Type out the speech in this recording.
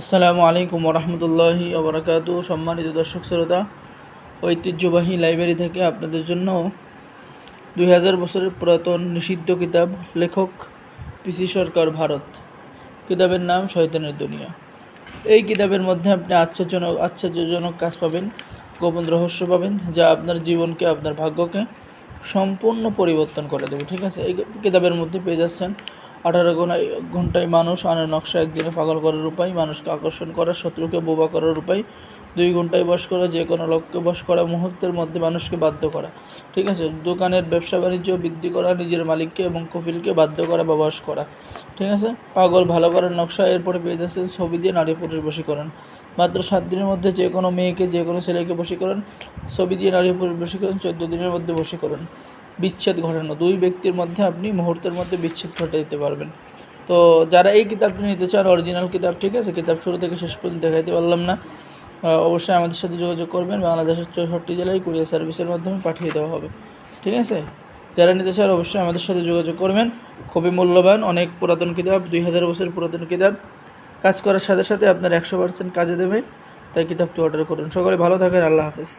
আসসালামু আলাইকুম রহমতুল্লাহি ওবরাকাত। সম্মানিত দর্শক শ্রোতা, ঐতিহ্যবাহী লাইব্রেরি থেকে আপনাদের জন্য দুই হাজার বছরের পুরাতন নিষিদ্ধ কিতাব, লেখক পিসি সরকার ভারত। কিতাবের নাম শয়তানের দুনিয়া। এই কিতাবের মধ্যে আপনি আশ্চর্যজনক আশ্চর্যজনক কাজ পাবেন, গোপন রহস্য পাবেন, যা আপনার জীবনকে, আপনার ভাগ্যকে সম্পূর্ণ পরিবর্তন করে দেবে। ঠিক আছে? এই কিতাবের মধ্যে পেয়ে যাচ্ছেন আঠারো ঘন্টায় মানুষ আনের নকশা একদিনে পাগল করার উপায়, মানুষকে আকর্ষণ করা, শত্রুকে বোবা করার উপায়। দুই ঘন্টায় বস করা, যে কোনো লোককে বস করা, মুহূর্তের মধ্যে মানুষকে বাধ্য করা। ঠিক আছে? দোকানের ব্যবসা বাণিজ্য বৃদ্ধি করা, নিজের মালিককে এবং কফিলকে বাধ্য করা বা বস করা। ঠিক আছে? পাগল ভালো করার নকশা এরপরে পেয়ে যাচ্ছেন ছবি দিয়ে নারী পুরুষ বশীকরণ। মাত্র সাত দিনের মধ্যে যে কোনো মেয়েকে, যে কোনো ছেলেকে বশীকরণ। ছবি দিয়ে নারী পুরুষ বশীকরণ, চোদ্দ দিনের মধ্যে বশীকরণ। বিচ্ছেদ ঘটানো। দুই ব্যক্তির মধ্যে আপনি মুহূর্তের মধ্যে বিচ্ছেদ ঘটে দিতে পারবেন। তো যারা এই কিতাবটি নিতে চান অরিজিনাল কিতাব, ঠিক আছে? কিতাব শুরু থেকে শেষ পর্যন্ত দেখাইতে পারলাম না। অবশ্যই আমাদের সাথে যোগাযোগ করবেন। বাংলাদেশের চৌষট্টি জেলায় কুরিয়ার সার্ভিসের মাধ্যমে পাঠিয়ে দেওয়া হবে। ঠিক আছে? যারা নিতে চান, অবশ্যই আমাদের সাথে যোগাযোগ করবেন। খুবই মূল্যবান, অনেক পুরাতন কিতাব, দুই হাজার বছরের পুরাতন কিতাব। কাজ করার সাথে সাথে আপনার একশো পার্সেন্ট কাজে দেবে। তাই কিতাবটি অর্ডার করুন। সকলে ভালো থাকেন। আল্লাহ হাফেজ।